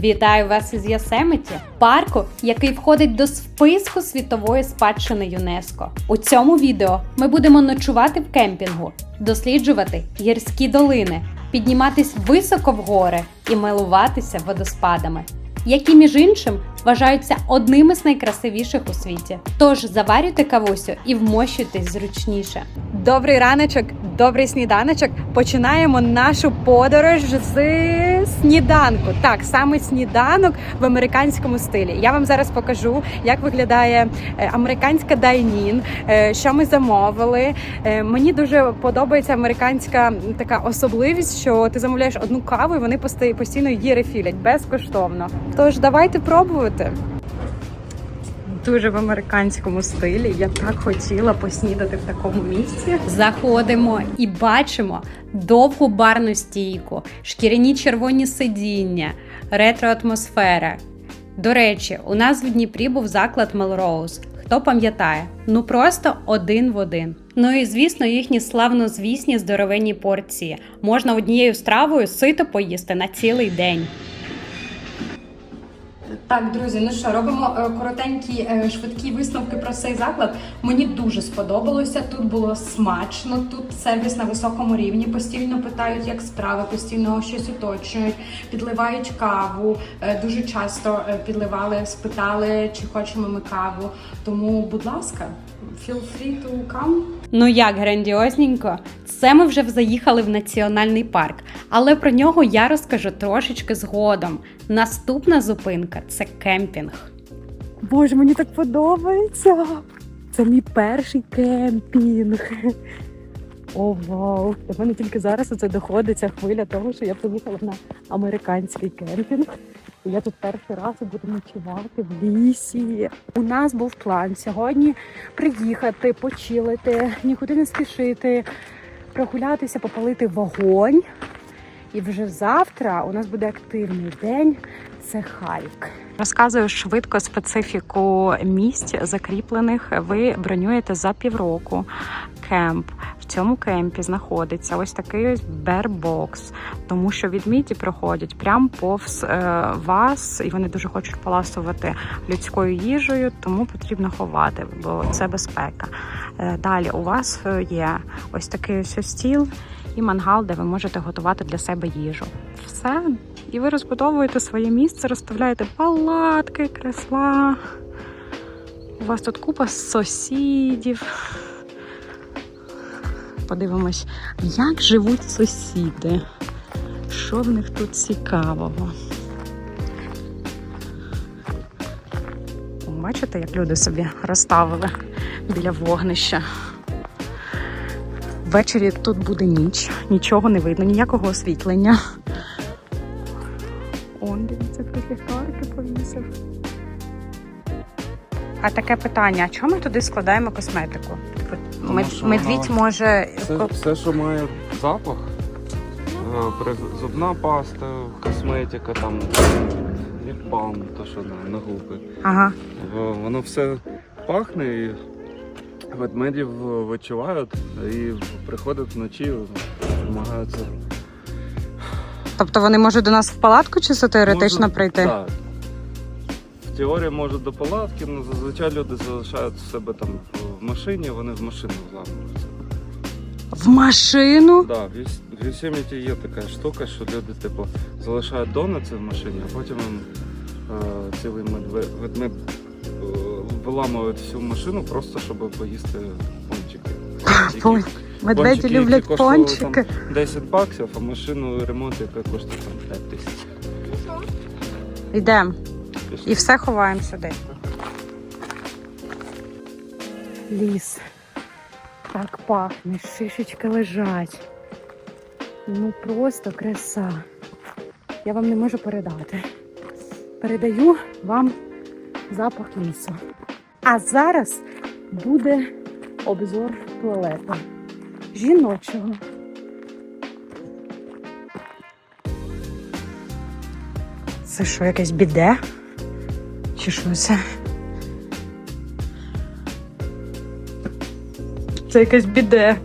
Вітаю вас із Ясемиті, парку, який входить до списку світової спадщини ЮНЕСКО. У цьому відео ми будемо ночувати в кемпінгу, досліджувати гірські долини, підніматись високо в гори і милуватися водоспадами, які між іншим вважаються одними з найкрасивіших у світі. Тож заварюйте кавусю і вмощуйтесь зручніше. Добрий раночок, добрий сніданочок. Починаємо нашу подорож з сніданку. Так, саме сніданок в американському стилі. Я вам зараз покажу, як виглядає е, американська дайнін, е, що ми замовили. Е, Мені дуже подобається американська така особливість, що ти замовляєш одну каву, і вони постійно її рефілять безкоштовно. Тож давайте пробувати. Дуже в американському стилі. Я так хотіла поснідати в такому місці. Заходимо і бачимо довгу барну стійку, шкіряні червоні сидіння, ретро-атмосфера. До речі, у нас в Дніпрі був заклад Мелроуз. Хто пам'ятає? Ну просто один в один. Ну і звісно, їхні славнозвісні здоровенні порції. Можна однією стравою сито поїсти на цілий день. Так, друзі, ну що, робимо е, коротенькі е, швидкі висновки про цей заклад. Мені дуже сподобалося. Тут було смачно, тут сервіс на високому рівні. Постійно питають, як справи, постійно щось уточнюють, підливають каву. Е, Дуже часто підливали, спитали, чи хочемо ми каву. Тому, будь ласка, feel free to come. Ну як грандіозненько. Це ми вже заїхали в національний парк, але про нього я розкажу трошечки згодом. Наступна зупинка це кемпінг. Боже, мені так подобається. Це мій перший кемпінг. О, вау! До мене тільки зараз оце доходиться хвиля того, що я приїхала на американський кемпінг. Я тут перший раз буду ночувати в лісі. У нас був план сьогодні приїхати, почилити, нікуди не спішити, прогулятися, попалити вогонь. І вже завтра у нас буде активний день. Це хайк. Розказую швидко специфіку місць закріплених. Ви бронюєте за півроку кемп. Цьому кемпі знаходиться ось такий ось бербокс, тому що відміті проходять прямо повз е, вас, і вони дуже хочуть поласувати людською їжею, тому потрібно ховати, бо це безпека. Е, далі у вас е, є ось такий ось стіл і мангал, де ви можете готувати для себе їжу. Все. І ви розбудовуєте своє місце, розставляєте палатки, кресла. У вас тут купа сусідів. Подивимось, як живуть сусіди. Що в них тут цікавого? Бачите, як люди собі розставили біля вогнища. Ввечері тут буде ніч, нічого не видно, ніякого освітлення. Он, дивіться, хтось ліхтарики повісив. А таке питання: а чому ми туди складаємо косметику? Тому що медвідь може. Все, все, що має запах, е, при- зубна паста, косметика, там ліп-балм, то що на, на губи. Ага. В- Воно все пахне і ведмедів відчувають і приходять вночі, намагаються. Тобто вони можуть до нас в палатку чисто теоретично Можуть- прийти? Так. В теорії можуть до палатки, але зазвичай люди залишають себе там в машині, вони в машину вламуються. В машину? Да, в Yosemite є така штука, що люди типу залишають донати в машині, а потім е, цілий медведь, ведмедь е, виламують всю машину просто щоб поїсти пончики. Які- Медведі які люблять коштували, пончики. Там 10 баксів, а машину ремонт, яка коштує там 5 тисяч. Йдемо. І все ховаємо сюди. Ліс. Так пахне, шишечки лежать. Ну просто краса. Я вам не можу передати. Передаю вам запах лісу. А зараз буде обзор туалету. Жіночого. Це що, якесь біде? чи що? Це якась біде.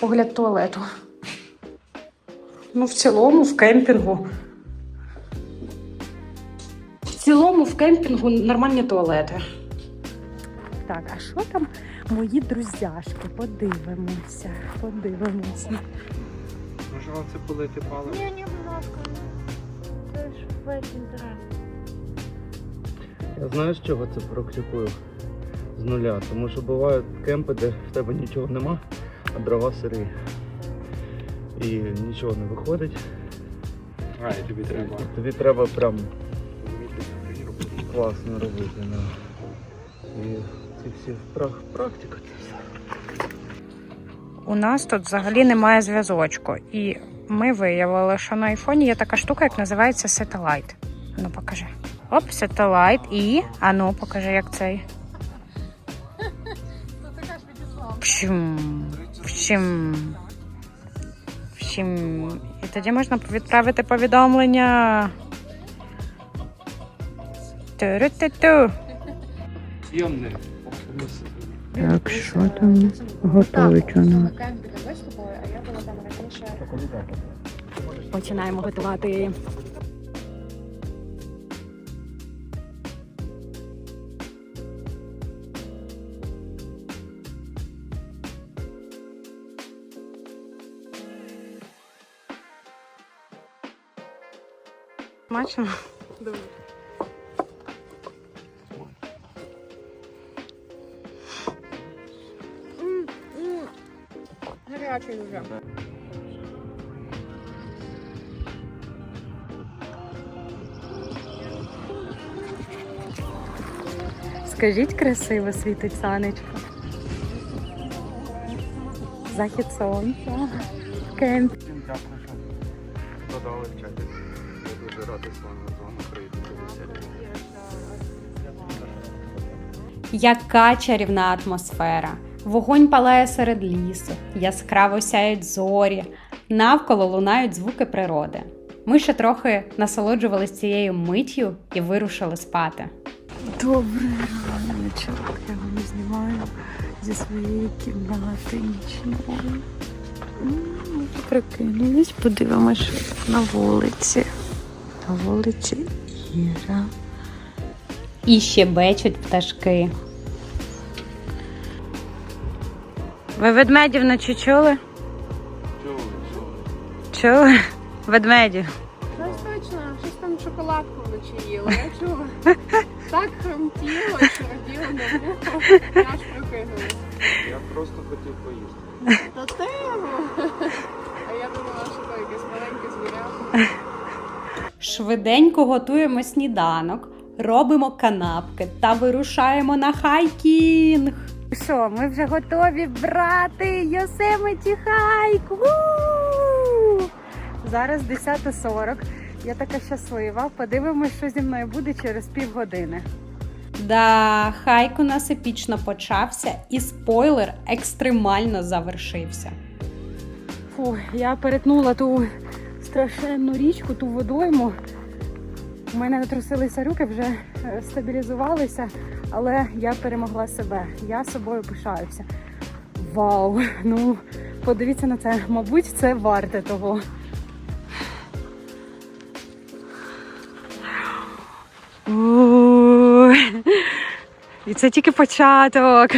Огляд туалету. Ну, в цілому, в кемпінгу. Кемпінгу нормальні туалети. Так, а що там мої друзяшки? Подивимося, подивимося. Може вам це полити паливо? Ні, ні, будь ласка. Це ж весь інтерес. Я знаю, з чого це практикую з нуля, тому що бувають кемпи, де в тебе нічого нема, а дрова сирі. І нічого не виходить. А, і тобі треба. Тобі треба прям класно робити. Да. І ці всі прак- практика це все. У нас тут взагалі немає зв'язочку. І ми виявили, що на айфоні є така штука, як називається Satellite. Ну, покажи. Оп, Satellite і. А ну, покажи, як цей. Пшим. Пшим. Пшим. І тоді можна відправити повідомлення. Ту-ру-ту-ту. Так, що там готують у нас? Кемпінг ви з тобою, а я була там раніше. Починаємо готувати. Смачно? Дуже. Скажіть, красиво світить сонечко. Захід сонця. Кемп. Всім дякую, що додали в чаті. Я дуже радий з вами з вами прийти. Яка чарівна атмосфера! Вогонь палає серед лісу, яскраво сяють зорі, навколо лунають звуки природи. Ми ще трохи насолоджувалися цією миттю і вирушили спати. Добрий раночок. Я вам знімаю зі своєї кімнати Ми прокинулись, подивимося на вулиці. На вулиці Іра. І ще бечуть пташки. Ви ведмедів ночі чули? Чули, чули. Чули? Ведмедів. Щось точно, щось там шоколадку вночі їла. Я чула. Так хромтіло, що роділо на вухо, аж прокинулась. Я просто хотів поїсти. Та ти його. А я думала, що то якесь маленьке звіря. Швиденько готуємо сніданок, робимо канапки та вирушаємо на хайкінг. Що, ми вже готові брати Йосемиті хайк. У! Зараз 10.40. Я така щаслива. Подивимось, що зі мною буде через півгодини. Да, хайк у нас епічно почався, і спойлер екстремально завершився. Фу, я перетнула ту страшенну річку, ту водойму. У мене натрусилися руки, вже е, стабілізувалися, але я перемогла себе. Я собою пишаюся. Вау! Ну, подивіться на це. Мабуть, це варте того. І це тільки початок.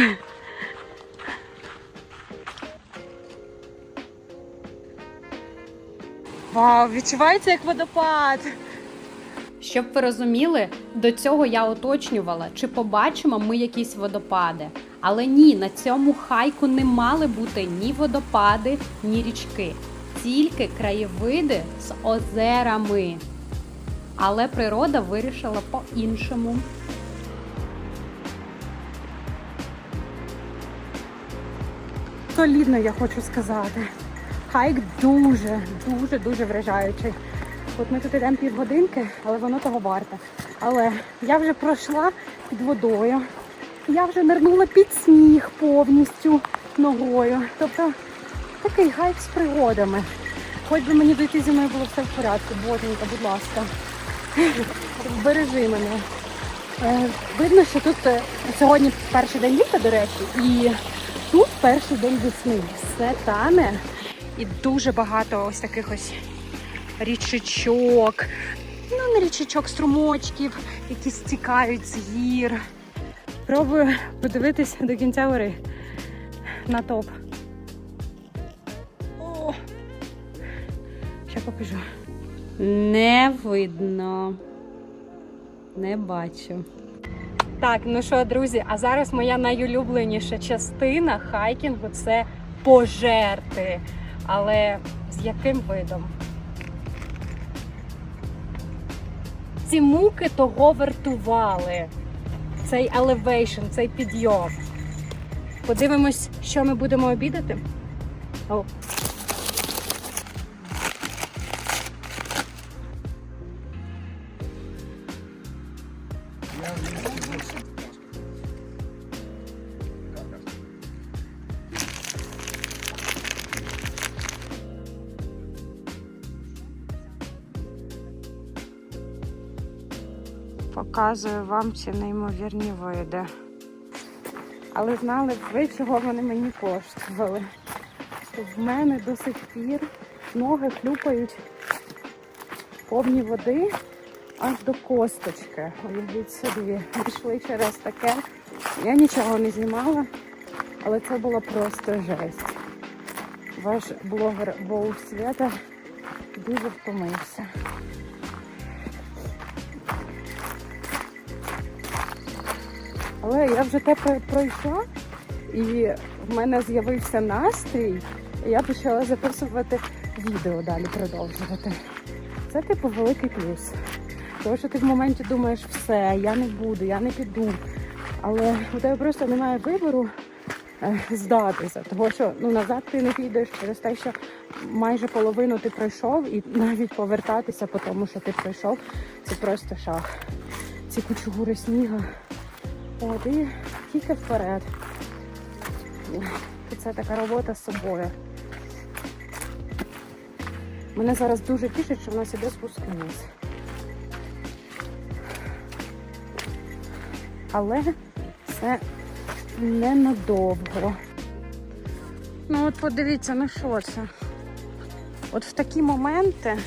Вау, відчувається як водопад. Щоб ви розуміли, до цього я уточнювала, чи побачимо ми якісь водопади. Але ні, на цьому хайку не мали бути ні водопади, ні річки, тільки краєвиди з озерами. Але природа вирішила по-іншому. Солідно, я хочу сказати. Хайк дуже, дуже, дуже вражаючий. От ми тут йдемо півгодинки, але воно того варте. Але я вже пройшла під водою, я вже нирнула під сніг повністю ногою. Тобто такий хайк з пригодами. Хоч би мені дойти зі мною було все в порядку, боженька, будь ласка. Бережи мене. Е, видно, що тут е, сьогодні перший день літа, до речі, і тут перший день весни. Все тане і дуже багато ось таких ось річечок. Ну, не річечок, струмочків, які стікають з гір. Пробую подивитись до кінця гори на топ. О! Ще покажу. Не видно. Не бачу. Так, ну що, друзі, а зараз моя найулюбленіша частина хайкінгу це пожерти. Але з яким видом? Ці муки того вартували. Цей елевейшн, цей підйом. Подивимось, що ми будемо обідати. О. Показую вам ці неймовірні види. Але знали б ви, чого вони мені коштували. В мене до сих пір ноги хлюпають повні води аж до косточки. Уявіть собі, пішли через таке. Я нічого не знімала, але це було просто жесть. Ваш блогер Боу Свята дуже втомився. Але я вже те пройшла, і в мене з'явився настрій, і я почала записувати відео далі продовжувати. Це типу великий плюс. Тому що ти в моменті думаєш, все, я не буду, я не піду. Але у тебе просто немає вибору е, здатися, тому що ну назад ти не підеш через те, що майже половину ти пройшов, і навіть повертатися по тому, що ти пройшов, це просто шах. Ці кучугури снігу. От і тільки вперед. Це така робота з собою. Мене зараз дуже тішить, що в нас іде спуск вниз. Але це ненадовго. Ну от подивіться, ну що це? От в такі моменти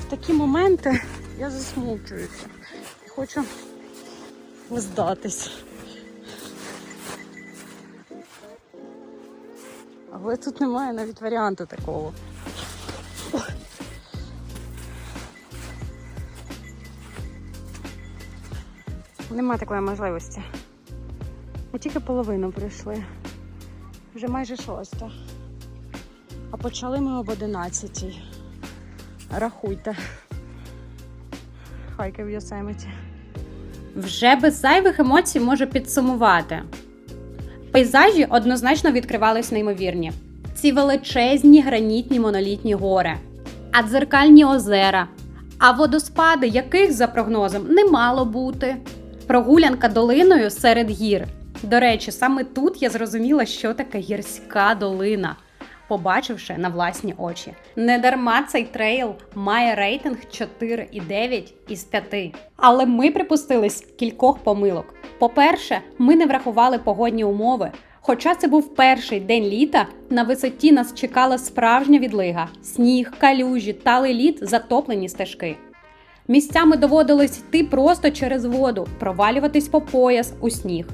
в такі моменти я засмучуюся. Хочу здатись. Але тут немає навіть варіанту такого. Нема такої можливості. Ми тільки половину прийшли. Вже майже шоста. А почали ми об одинадцятій. Рахуйте. Хайки в Йосемиті. Вже без зайвих емоцій можу підсумувати. Пейзажі однозначно відкривались неймовірні. Ці величезні гранітні монолітні гори, а дзеркальні озера, а водоспади, яких за прогнозом не мало бути. Прогулянка долиною серед гір. До речі, саме тут я зрозуміла, що таке гірська долина, побачивши на власні очі. Недарма цей трейл має рейтинг 4,9 із 5. Але ми припустились кількох помилок. По-перше, ми не врахували погодні умови. Хоча це був перший день літа, на висоті нас чекала справжня відлига: сніг, калюжі, талий лід, затоплені стежки. Місцями доводилось йти просто через воду, провалюватись по пояс у сніг.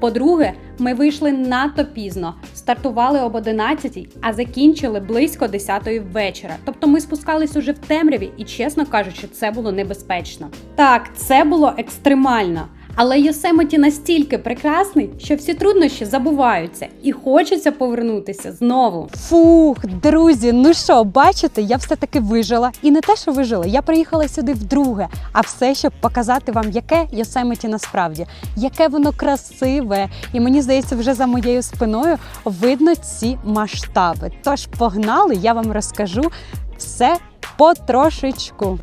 По-друге, ми вийшли надто пізно, стартували об 11, а закінчили близько 10 вечора. Тобто ми спускались уже в темряві, і, чесно кажучи, це було небезпечно. Так, це було екстремально. Але Йосемиті настільки прекрасний, що всі труднощі забуваються і хочеться повернутися знову. Фух, друзі, ну що, бачите, я все-таки вижила. І не те, що вижила, я приїхала сюди вдруге, а все, щоб показати вам, яке Йосемиті насправді, яке воно красиве. І мені здається, вже за моєю спиною видно ці масштаби. Тож погнали, я вам розкажу все потрошечку.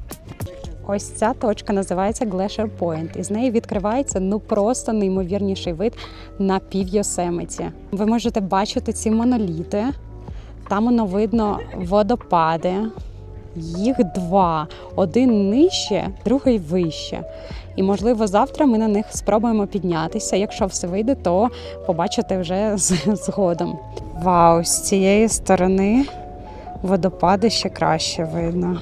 Ось ця точка називається Glacier Point. І з неї відкривається ну просто неймовірніший вид на пів Йосемиті. Ви можете бачити ці моноліти. Там воно видно водопади. Їх два: один нижче, другий вище. І можливо, завтра ми на них спробуємо піднятися. Якщо все вийде, то побачите вже згодом. Вау, з цієї сторони водопади ще краще видно.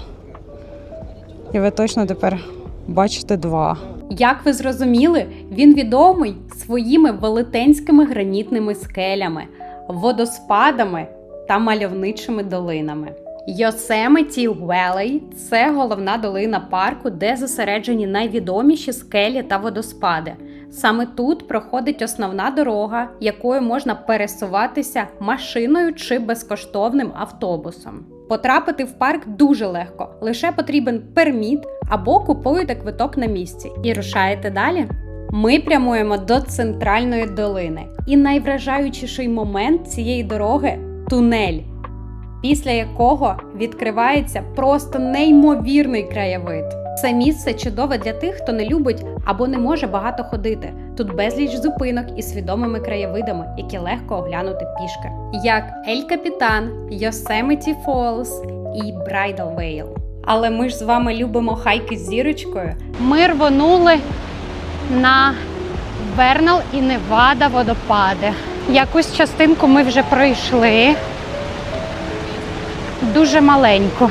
І ви точно тепер бачите два. Як ви зрозуміли, він відомий своїми велетенськими гранітними скелями, водоспадами та мальовничими долинами. Йосемиті Велей – це головна долина парку, де зосереджені найвідоміші скелі та водоспади. Саме тут проходить основна дорога, якою можна пересуватися машиною чи безкоштовним автобусом. Потрапити в парк дуже легко, лише потрібен перміт або купуєте квиток на місці і рушаєте далі. Ми прямуємо до центральної долини, і найвражаючіший момент цієї дороги тунель, після якого відкривається просто неймовірний краєвид. Це місце чудове для тих, хто не любить або не може багато ходити. Тут безліч зупинок із свідомими краєвидами, які легко оглянути пішки, як Ель Капітан, Йосемиті Фолс і Брайдал Вейл. Але ми ж з вами любимо хайки з зірочкою. Ми рвонули на Вернал і Невада водопади. Якусь частинку ми вже пройшли. Дуже маленьку.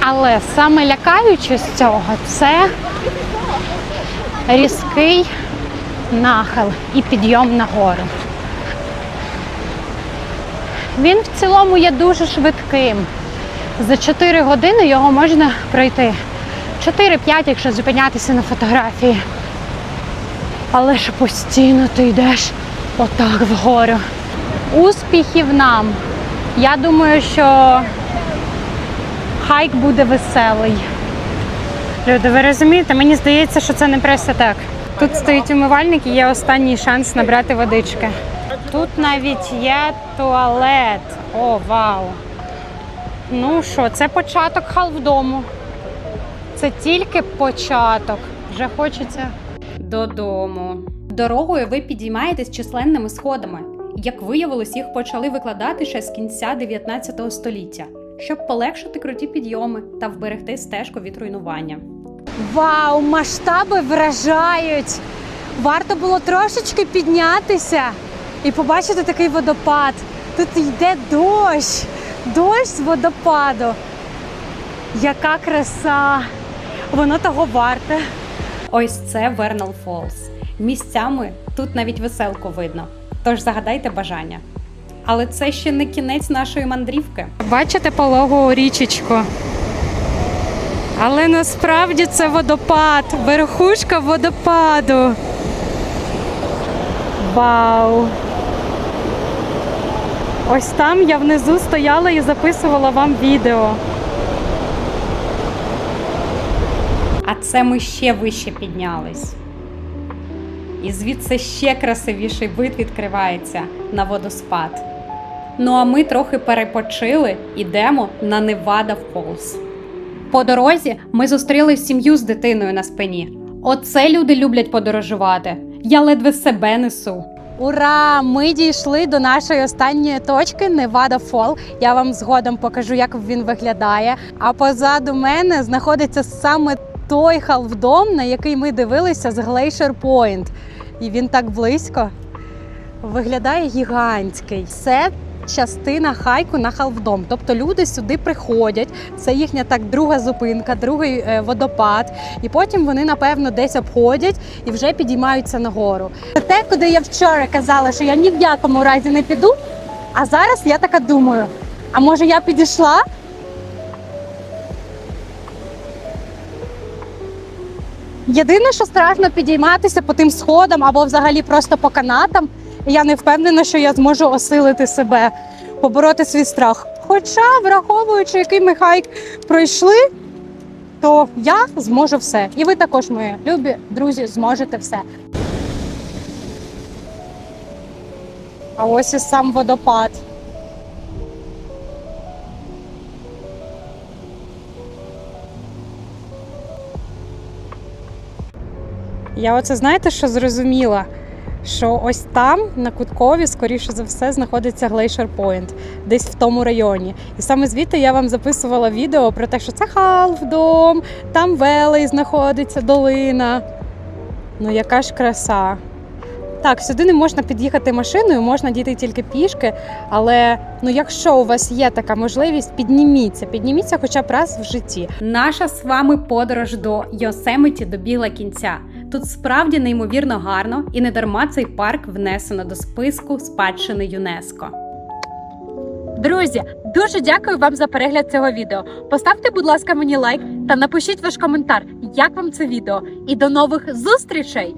Але саме лякаюче з цього це різкий нахил і підйом нагору. Він в цілому є дуже швидким. За 4 години його можна пройти. 4-5, якщо зупинятися на фотографії. Але ж постійно ти йдеш отак вгору. Успіхів нам! Я думаю, що хайк буде веселий. Люди, ви розумієте, мені здається, що це не просто так. Тут стоїть умивальник і є останній шанс набрати водички. Тут навіть є туалет. О, вау! Ну що, це початок халвдому. Це тільки початок. Вже хочеться. Додому. Дорогою ви підіймаєтесь численними сходами. Як виявилось, їх почали викладати ще з кінця 19 століття, щоб полегшити круті підйоми та вберегти стежку від руйнування. Вау, масштаби вражають! Варто було трошечки піднятися і побачити такий водопад. Тут йде дощ, дощ з водопаду. Яка краса! Воно того варте. Ось це Вернал Фолс. Місцями тут навіть веселку видно. Тож загадайте бажання. Але це ще не кінець нашої мандрівки. Бачите пологу річечку. Але насправді це водопад, верхушка водопаду. Вау! Ось там я внизу стояла і записувала вам відео. А це ми ще вище піднялись. І звідси ще красивіший вид відкривається на водоспад. Ну а ми трохи перепочили, ідемо на Невада Фолс. По дорозі ми зустріли сім'ю з дитиною на спині. Оце люди люблять подорожувати. Я ледве себе несу. Ура! Ми дійшли до нашої останньої точки Невада Фол. Я вам згодом покажу, як він виглядає. А позаду мене знаходиться саме той халвдом, на який ми дивилися з Glacier Point. І він так близько. Виглядає гігантський. Це частина хайку на халвдом. Тобто люди сюди приходять. Це їхня так друга зупинка, другий е, водопад. І потім вони, напевно, десь обходять і вже підіймаються нагору. Це те, куди я вчора казала, що я ні в якому разі не піду. А зараз я така думаю: а може я підійшла? Єдине, що страшно підійматися по тим сходам або взагалі просто по канатам. Я не впевнена, що я зможу осилити себе, побороти свій страх. Хоча, враховуючи, який ми хайк пройшли, то я зможу все. І ви також, мої любі друзі, зможете все. А ось і сам водопад. Я оце знаєте, що зрозуміла? Що ось там, на Куткові, скоріше за все, знаходиться Glacier Point, десь в тому районі. І саме звідти я вам записувала відео про те, що це Халфдом, там Велей знаходиться, долина. Ну яка ж краса. Так, сюди не можна під'їхати машиною, можна дійти тільки пішки. Але ну, якщо у вас є така можливість, підніміться, підніміться хоча б раз в житті. Наша з вами подорож до Йосемиті добігла кінця. Тут справді неймовірно гарно і не дарма цей парк внесено до списку спадщини ЮНЕСКО. Друзі, дуже дякую вам за перегляд цього відео. Поставте, будь ласка, мені лайк та напишіть ваш коментар, як вам це відео. І до нових зустрічей!